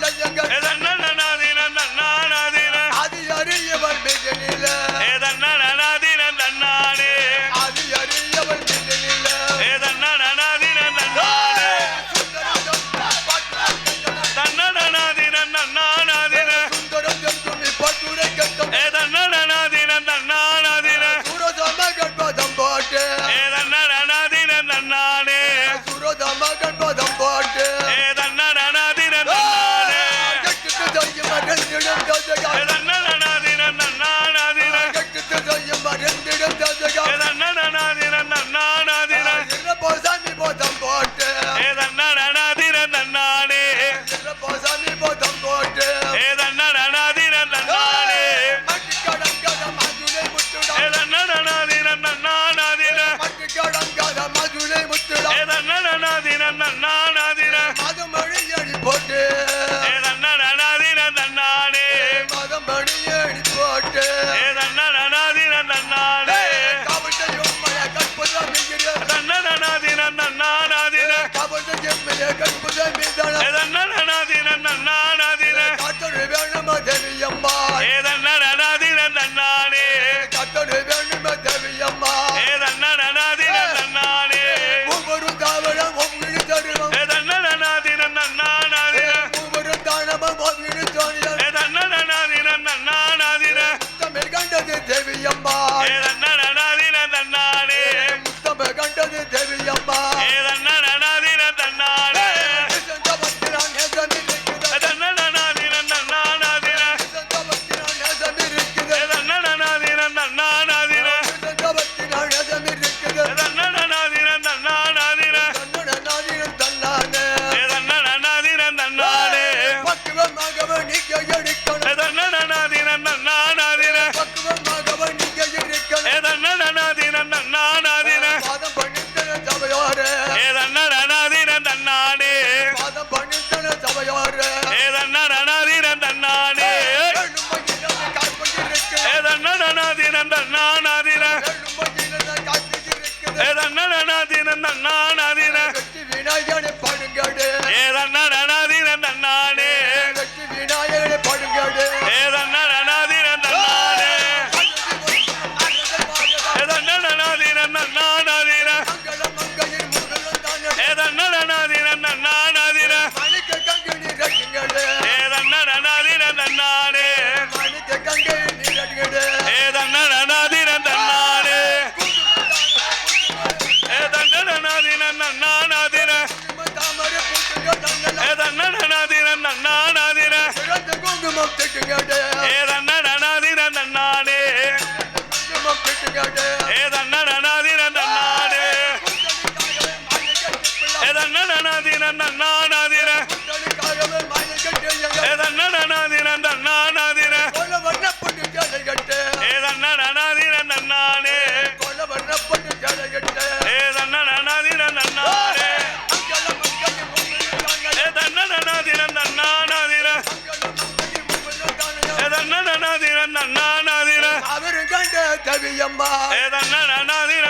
la ஏதன்னா தேவியம்மா ஏ ரன்ன நானே கரியம்மா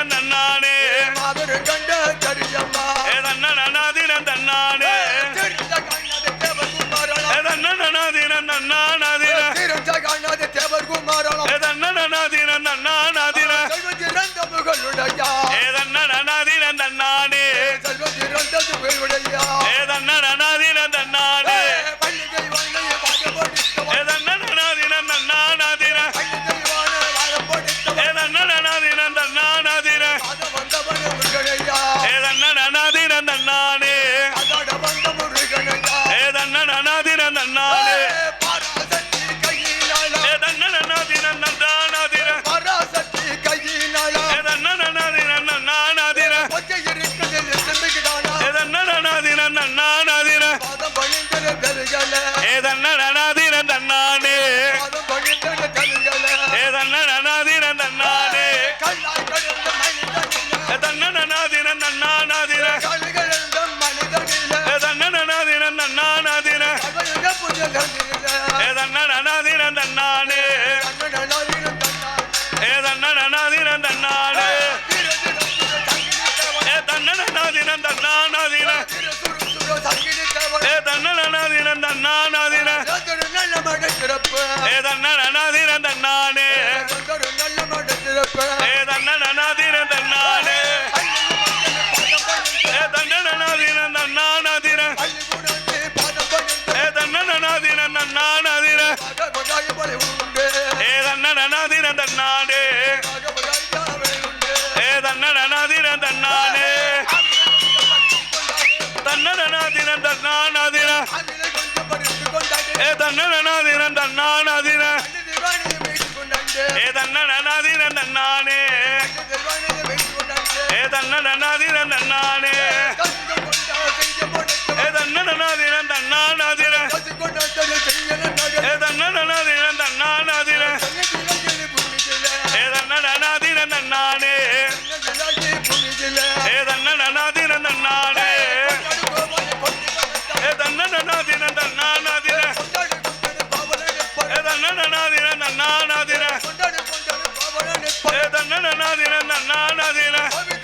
தன்னானே மாபெரும் கண்ட கரியம்மா தன்னாதிரன் தன்னானே தெரிந்த கண்ணது தேவர் குமாரணம் தன்னாதிரன் தன்னானாதிர தெரிந்த கண்ணது தேவர் குமாரணம் தன்னாதிரன் தன்னானாதிர செல்வத்திறந்த முகலுடையா தன்னாதிரன் தன்னானே செல்வத்திறந்த முகலுடையா தன்னாதிர கிடப்ப ஏதன்னா அனாதீரந்தன்னா தன்னனனாதின தன்னானதின கண்டு ஏ தன்னனனாதின தன்னானே ஏ தன்னனனாதின தன்னானே ஏ ஏ பாவலனை ஏ தன்னனனாதின தன்னானதின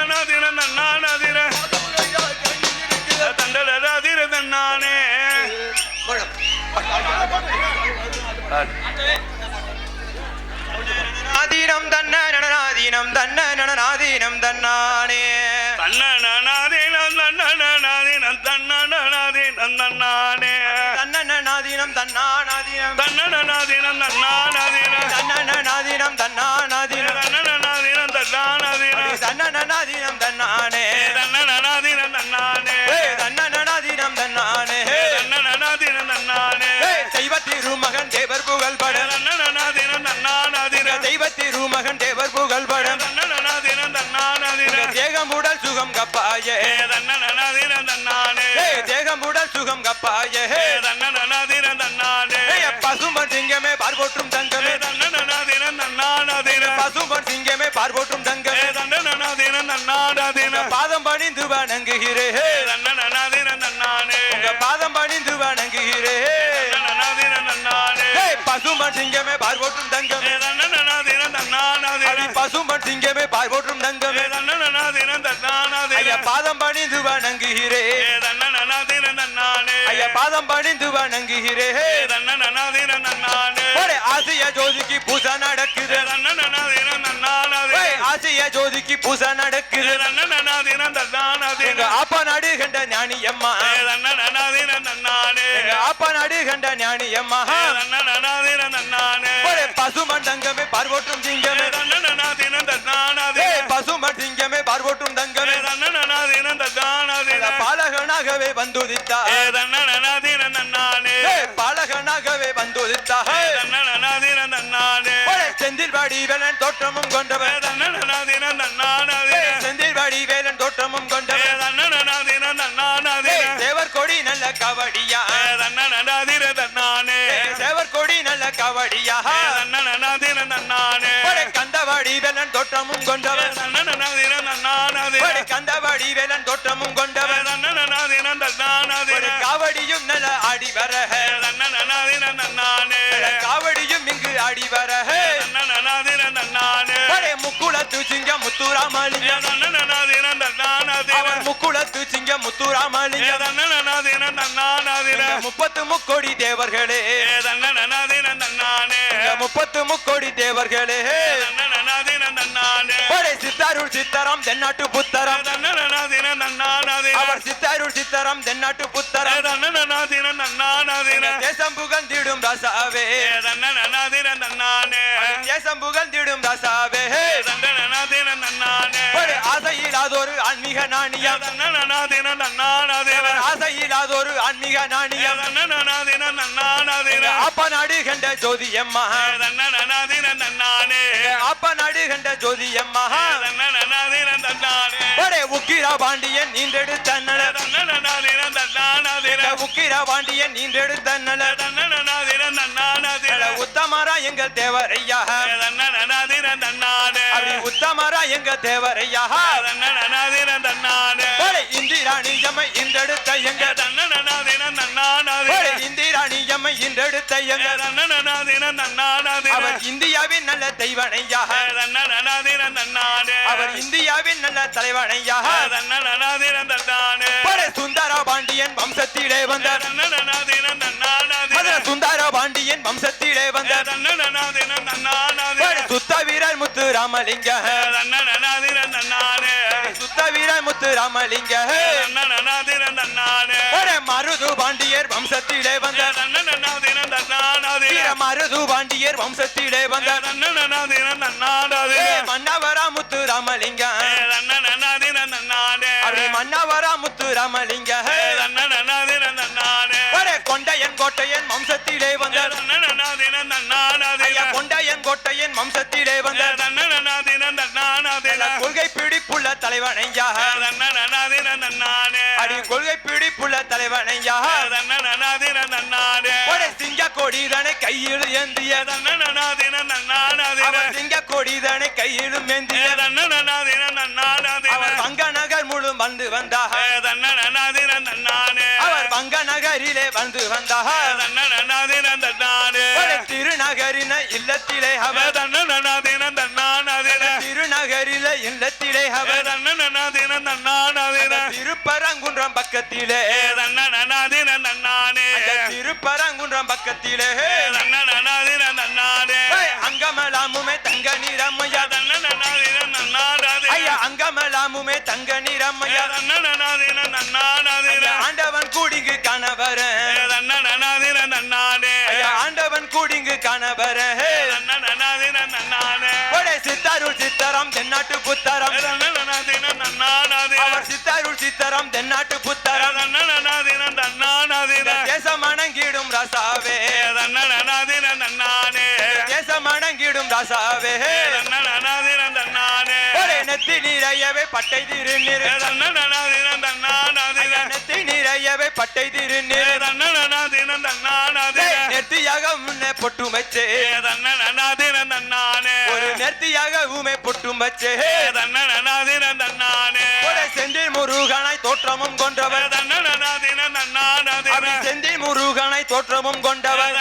தன்னானதின ஏ தண்டனனாதின தன்னானே ஆதீனம் தன்ன நடனாதீனம் தன்ன நடனாதீனம் தன்னானே தன்னனனாதின தன்னனனாதின தன்னனனாதின தன்னானே தன்னநாதீனம் தன்னானாதீனம் தன்னனனாதின தன்னானதின தன்னநாதீனம் தன்னானாதீனம் புகழ் பட தெய்வ திருமகன் தேவர் புகழ் தன்னானதின தேகம் உடல் சுகம் கப்பாயே. தேகம் உடல் சுகம் கப்பாயே. பசும்பொன் சிங்கமே பார்போற்றும் ஏ தங்கமே பசும்பொன் சிங்கமே பார்போற்றும் ஏ தங்கமே பாதம் பணிந்து வணங்குகிறே. பாதம் பணிந்து வணங்குகிறே. பசும்பொன் சிங்கமே பார்போற்றும் தங்கமே. சிங்கமே பார்போற்றும் ஏ தங்கமே ஐயா பாதம் பணிந்து வணங்குகிறே. ஐயா பாதம் பணிந்து வணங்குகிறே. ஆசிய ஜோதிக்கு பூசை நடக்குது. ஆசிய ஜோதிக்கு பூசை நடக்குது. அப்பா நாடு கண்ட ஞானி அம்மா. அப்பா நாடு கண்ட ஞானி அம்மா ஏ தன்னனனாதின தன்னானே ஒரே பசுமன் தங்கமே பார்வோற்றும் பசுமன் சிங்கமே பார்வோற்றும் தங்கமே பாலகனாகவே வந்துதித்தா பாலகனாகவே வந்துதித்தா செந்தில் வாடி வேலன் தோற்றமும் கொண்டவர் செந்தில் வாடி வேலன் தோற்றமும் கொண்டவர் சேவர் கொடி நல்ல கவடியா கொடை கந்தவாடி வேலன் தோற்றமும் கொண்டவர். கொடை கந்தவாடி வேலன் தோற்றமும் கொண்டவர். கொடை காவடியும் நல்ல ஆடி வர காவடியும் இங்கு ஆடி வர முக்குளத்து சிங்கம் முத்துராமலிங்கம் முக்குளத்து சிங்கம் முத்துராமலிங்கம் முப்பத்து முக்கோடி தேவர்களே. முப்பத்து முக்கோடி தேவர்களே. படை சித்தாருள் சித்தரம் தென்னாட்டு புத்தரம். அவர் சித்தாருள் சித்தரம் தென்னாட்டு புத்தரம். தேசம் புகழ்ந்திடும் ராசாவே. தேசம் புகழ்ந்திடும் ராசாவே. ஆசையில்லாதொரு ஆன்மீக நாணியம். ஆசையில்லாதொரு ஆன்மீக நாணியம். அப்ப நாடு கண்ட ஜோதியம்மா. அப்ப நாடு கண்ட ஜோதியம்மா. உக்கிரா பாண்டியன் நீண்டெடுத்த உக்கிரா பாண்டியன் நீண்டெடுத்த உத்தமரா எங்கள் தேவரையா உத்தமரா எங்க தேவரையா இந்திராணி எம்மை இன்றெடுத்த எங்க? இந்திராணி எம்மை இன்றெடுத்த எங்க? அவர் இந்தியாவின் நல்ல தெய்வனையா அவர் இந்தியாவின் நல்ல தலைவனையா கொடை சுந்தர பாண்டியன் வம்சத்திலே மதுர சுந்தர பாண்டியன் வம்சத்திலே வந்தார் கொடை சுத்த வீரர் முத்து ராமலிங்க சுத்த வீரர் முத்து ராமலிங்க. மருது பாண்டியர் வம்சத்திலே வந்தார் வீர மருது பாண்டியர் வம்சத்திலே வந்தார் மன்னவரா முத்து ராமலிங்க. மன்னவரா முத்து ராமலிங்க. கொண்டையன் கோட்டையன் வம்சத்திலே வந்தார் ஐயா கொண்டையன் கோட்டையன் வம்சத்திலே கொள்கை பிடிப்புள்ள தலைவனையா அடி கொள்கை பிடிப்புள்ள தலைவனையா கொடை சிங்க கொடிதனை கையில் ஏந்திய. அவர் சிங்க கொடிதனை கையிலும் ஏந்திய. அவர் வங்க நகர் முழு வந்து அவர் வங்க நகரிலே வந்து வந்தார் கொடை இல்லத்திலே திருநகரில இல்லத்திலே திருப்பரங்குன்றம் பக்கத்திலே திருப்பரங்குன்றம் பக்கத்திலே அங்கமலாமுமே தங்க நிறமையா ஐயா அங்கமலாமுமே தங்க நிறமையா ஆண்டவன் கூடிங்கு கணவர் கூடிங்கு கணவர். சித்தாருள் சித்தரம் தென்னாட்டு புத்தரம். அவர் சித்தாருள் சித்தரம் தென்னாட்டு புத்தரம். தேசம் அணங்கிடும் ரசாவே. தேசம் அணங்கிடும் ரசாவே. நெத்தி நிறையவே பட்டை திருநீர் ஐயா, நெத்தி நிறையவே பட்டை திருநீர் நெத்தியாக முன்னே பொட்டும் வச்சே ஒரு நெத்தியாக ஊமை பொட்டும் வச்சே கொடை செந்தில் முருகனாய் தோற்றமும் கொண்டவர். செந்தில் முருகனாய் தோற்றமும் கொண்டவர்.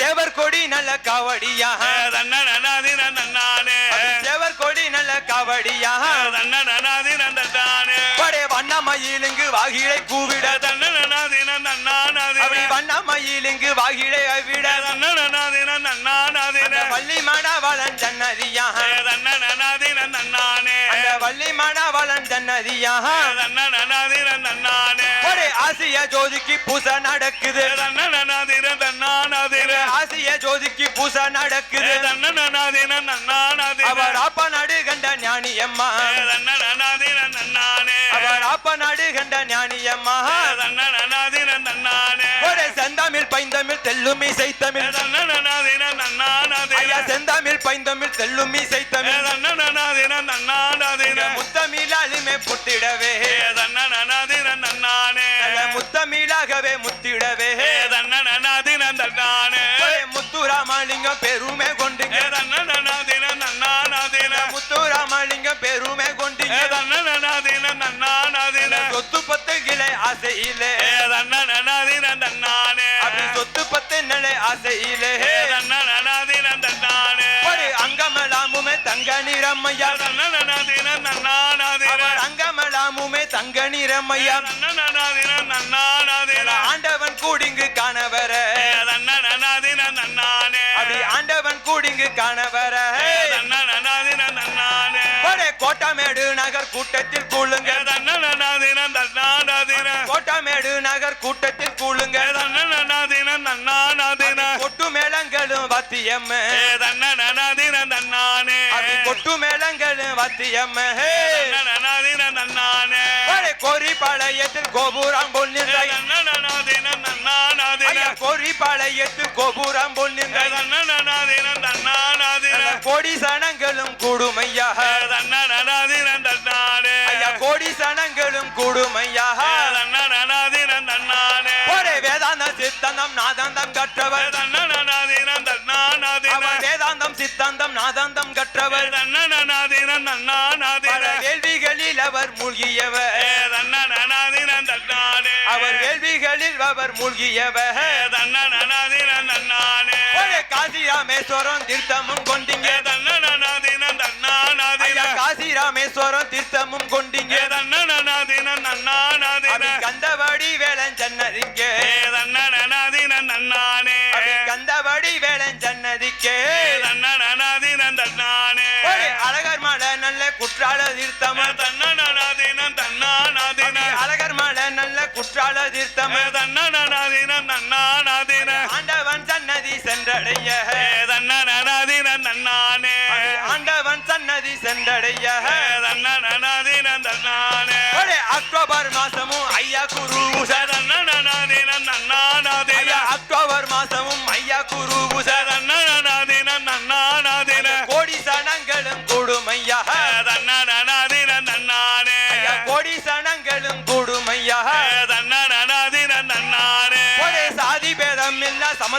சேவர் கொடி நல்ல காவடியா சேவர் கொடி நல்ல காவடியா வண்ணமயிலுங்கு வாகிழை கூவிட அப்படி வண்ணமயிலுங்கு வாகிழை விட வள்ளி மணவளன் ஜன்னதியா அந்த வள்ளி மணவளன் ஜன்னதியா கொடை ஆசிய ஜோதிக்கு பூசை நடக்குது. ஆசிய ஜோதிக்கு பூசை நடக்குது. அவர் ஆப்ப நாடு கண்ட ஞானி அம்மா. அவர் ஆப்ப நாடு கண்ட ஞானி அம்மா கொடை செந்தமிழ் பைந்தமிழ் தெல்லும் இசைத்தமிழ். செந்தமிழ் பைந்தமிழ் தெல்லும் இசைத்தமிழ். முத்தமிழாலுமே புத்திடவே முத்தமிழாகவே முத்திடவே தன்னனனாதின ஆசையிலே. நன்னானே அப்படி சொத்து பத்து நிலை ஆசையிலே. நன்னானே ஒரு அங்கமலாமுமே தங்க நிறமையா. அங்கமலாமுமே தங்க நிறமையா. ஆண்டவன் கூடிங்கு காணவர. அப்படி ஆண்டவன் கூடிங்கு காணவர. கோட்டமேடு நகர் கூட்டத்தில் கூழுங்க. கோட்டமேடு நகர் கூட்டத்தில் கூழுங்க. கொட்டு மேளங்களும் வாத்தியம் அப்படி கொட்டு மேளங்களும் வாத்தியம் ஒரே கோரிப்பாளையத்தில் கோபுரம் பொன்னின்ற ஐயா கோரிப்பாளையத்தில் கோபுரம் பொன்னின்ற கோடி சனங்களும் கூடுமையா கோடி சனங்களும் கூடுமையா ஒரே வேதாந்த சித்தந்தம் நாதாந்தம் கற்றவர் வேதாந்தம் சித்தாந்தம் நாதாந்தம் கற்றவர் வேள்விகளில் அவர் மூழ்கியவர். அவர் வேள்விகளில் அவர் மூழ்கியவர். காசி ராமேஸ்வரம் தீர்த்தமும் கொண்டீங்க. காசி ராமேஸ்வரம் தீர்த்தமும் கொண்டீங்க. கந்தவடி வேளன் சன்னதிக்கே. கந்தவடி வேளன் சன்னதிக்கே. குற்றால தீர்த்தம் தன்னனனாதின தன்னானாதின அழகர் மலை நல்ல குற்றால தீர்த்தம் தன்னனனாதின நன்னானாதின ஆண்டவன் சன்னதி சென்றடைய. தன்னனனாதின நன்னானே ஆண்டவன் சன்னதி சென்றடைய. தன்னனனாதின நன்னானே ஒரே அக்டோபர் மாசமும் ஐயா குரு தன்னனனாதின நன்னானாதின ஐயா அக்டோபர் மாசமும் ஐயா குரு தன்னனனாதின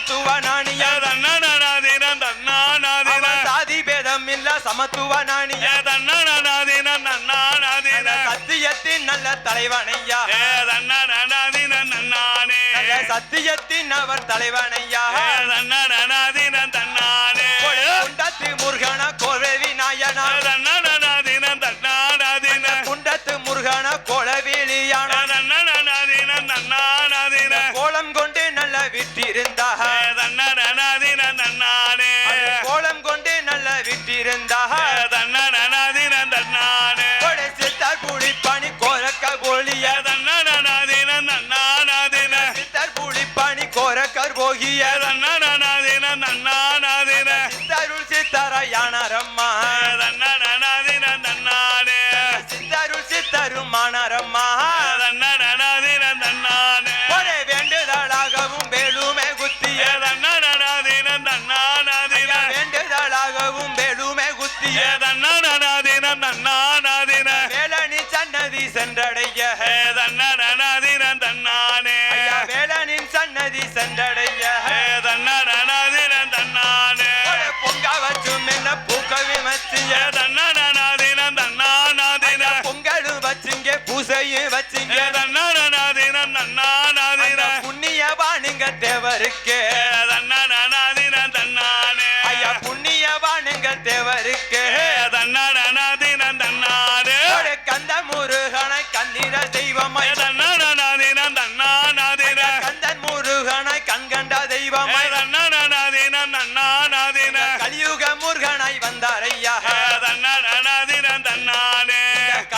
சமத்துவ நாணிய தன்னனனாதின தன்னானாதின அவன் சாதி பேதம் இல்ல சமத்துவ நாணிய தன்னனனாதின நன்னானாதின சத்தியத்தின் நல்ல தலைவனையா? சத்தியத்தின் அவர் தலைவனையா? தன்னானே. முருகன கோரவி விட்டிருந்தா தன்னனனாதின தன்னானே கொடை சித்தர் புலிப்பணி கோரக்க போலிய தன்னனனாதின நன்னானாதின சித்தர் புலிப்பணி கோரக்கர் போகிய. தன்னனனாதின நன்னானாதின சித்தருள் சித்தரையானரம்மா தன்னனனாதின நன்னானே சித்தருள் சித்தருமானரம்மா. தன்னனனாதின சென்றடைய தன்னானே. வேலனின் சன்னதி சென்றடைய தன்னானே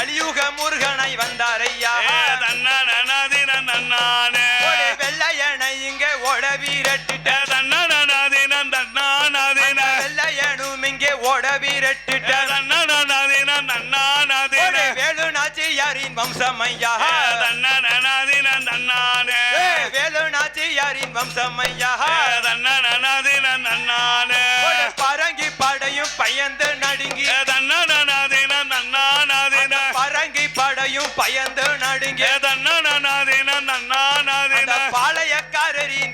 கலியுக முருகனை வந்தாரையா? வெள்ளையனை இங்க ஓட வீரட்டிட்ட. வெள்ளையனும் இங்கே ஓட வீரட்டிட்ட. தன்னனனாதின நன்னானாதின. ஒரு வேலு நாச்சியாரின் வம்சமையா தன்னனனாதின தன்னானே வேலு நாச்சியாரின் காவடியின் வம்சமையா?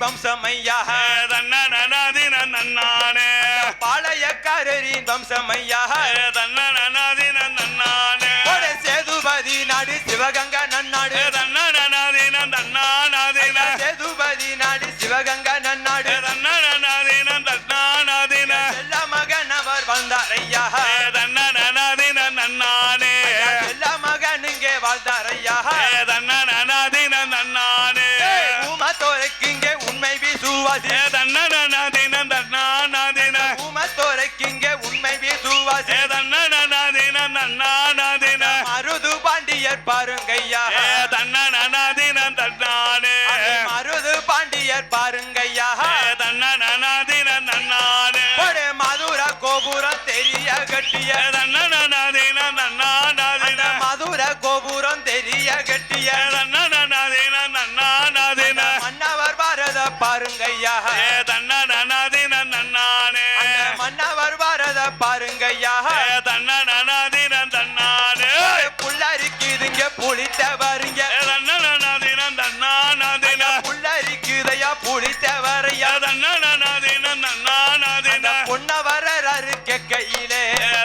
வம்சமையா தன்னனதின நன்னானே. பாளையக்காரரின் வம்சமையா தன்னனதின இங்கே உண்மை நன்னானதின மருது பாண்டியர் பாருங்கய்யா. மருது பாண்டியர் பாருங்கய்யா. மதுர கோபுரம் தெரிய கட்டிய. மதுர கோபுரம் தெரிய கட்டிய. பாருங்கய்யா. தன்னனதின நன்னானே. அந்த மன்னவர் பாரத பாருங்கய்யா. தன்னனதின தன்னானே. புள்ளரிக்குதுங்க புளித்த வருங்க தன்னனதின தன்னானதின புள்ளரிக்குதையா புளித்த வரையா தன்னனதின நன்னானதின பொண்ண வரறாரு கையிலே.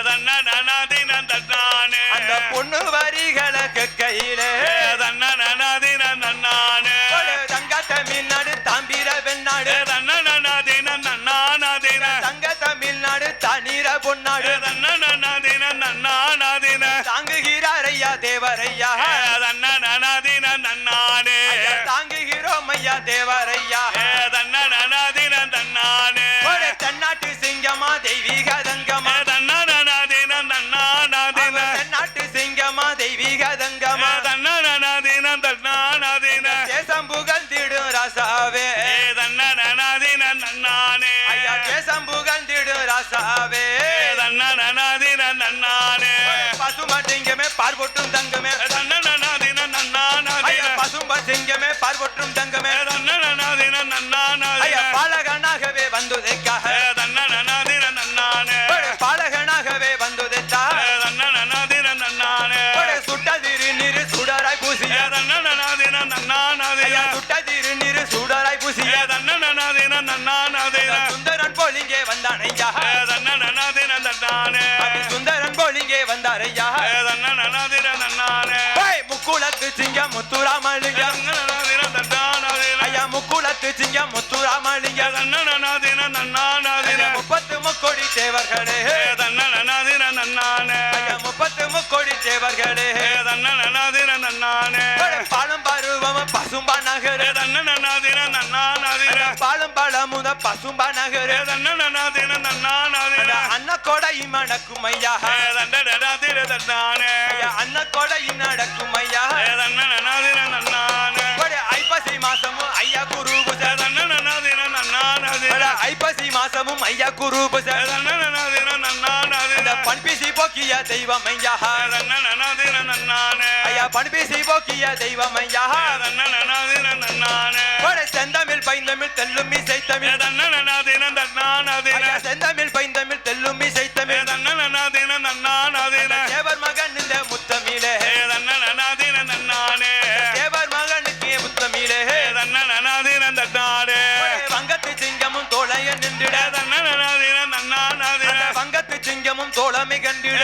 தன்னனதின தன்னானே. அந்த பொண்ணு வரிகளை கையிலே தன்னனதின நன்னானே தங்கமா தன்னனதின தன்னானதின தேசம் புகழ்ந்திடும் ராசாவே தன்னனதின நன்னானே ஐயா தேசம் புகழ்ந்திடும் ராசாவே தன்னனதின நன்னானே பசுமட்டிங்கமே பார்வொட்டும் தங்கமே தன்னனதின ஐயா நன்னானதின பசும்பட் சிங்கமே பார்வொட்டும் தங்கமே தன்னனதின ஐயா நன்னானதின பாலகனாகவே வந்துதைக்காக சுந்தரன் போல் இங்கே வந்தான் ஐயா. தன்னனதின நன்னானே சுந்தரன் போல் இங்கே வந்தார் ஐயா. தன்னனதின நன்னானே ஏய், முக்குளத்து சிங்கம் முத்துராமலிங்க தன்னனதின தன்னானதின ஐயா முக்குளத்து சிங்கம் முத்துராமலிங்க தன்னனதின நன்னானதின ஐயா, முப்பத்து முக்கோடி தேவர்களே. ஐயா, முப்பத்து முக்கோடி தேவர்களே. பாலும் பருவம் பசும்பா நகர். பாலும் பழமுத பசும்பா நகர். அண்ண கொடை மணக்கும் ஐயா. அண்ண கொடை நடக்கும் ஐயா. ஐப்பசி மாசமும் ஐயா குரு ஐப்பசி மாசமும் ஐயா குரு பண்பிசி போக்கிய தெய்வம் ஐயா ஐயா பண்பிசி போக்கிய தெய்வம் ஐயா தன்னனதின ஒரு செந்தமிழ் பைந்தமிழ் தெல்லும் இசை தமிழ் செந்தமிழ் தோளமை கண்டிட.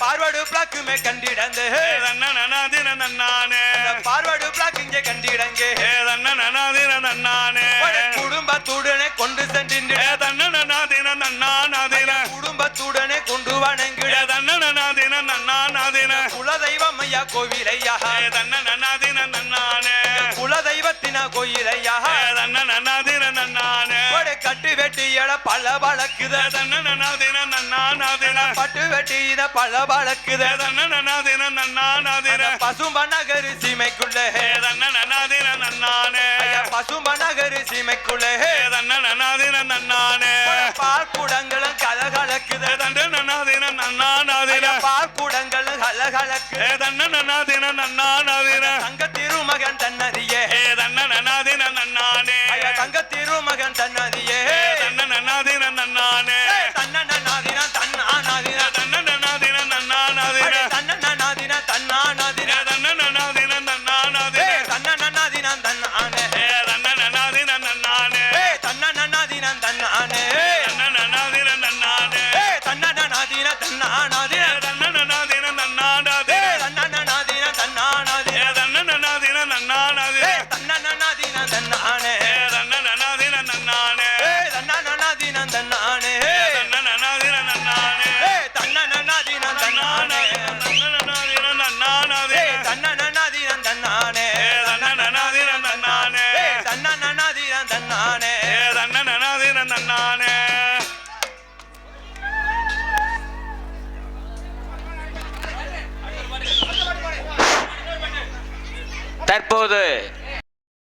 பார்வடு பிளாக்குமே கண்டிடந்து. தன்னனதின நன்னானே பார்வடு பிளாக் இங்கே கண்டிடங்க. குடும்பத்துடனே கொண்டு சென்றிட குடும்பத்துடனே கொண்டு வணங்கிட. குலதெய்வம் ஐயா கோவிலையா. குலதெய்வத்தின கோயிலையா. தன்னனதின கட்டு வெட்டியட பல வழக்குத தன்னனதின நன்னானதின பட்டு வெட்டியின பல வழக்குத தன்னனதின நன்னானதின பசும்ப நகரு சீமைக்குள்ளே பசும்ப நகரு சீமைக்குள்ளே பால் குடங்களும் கலகலக்குத பால் குடங்களும் கலகலக்கு தங்க திருமகன் தன்னறியே தன்னனதின திருமகன் தன்னதியே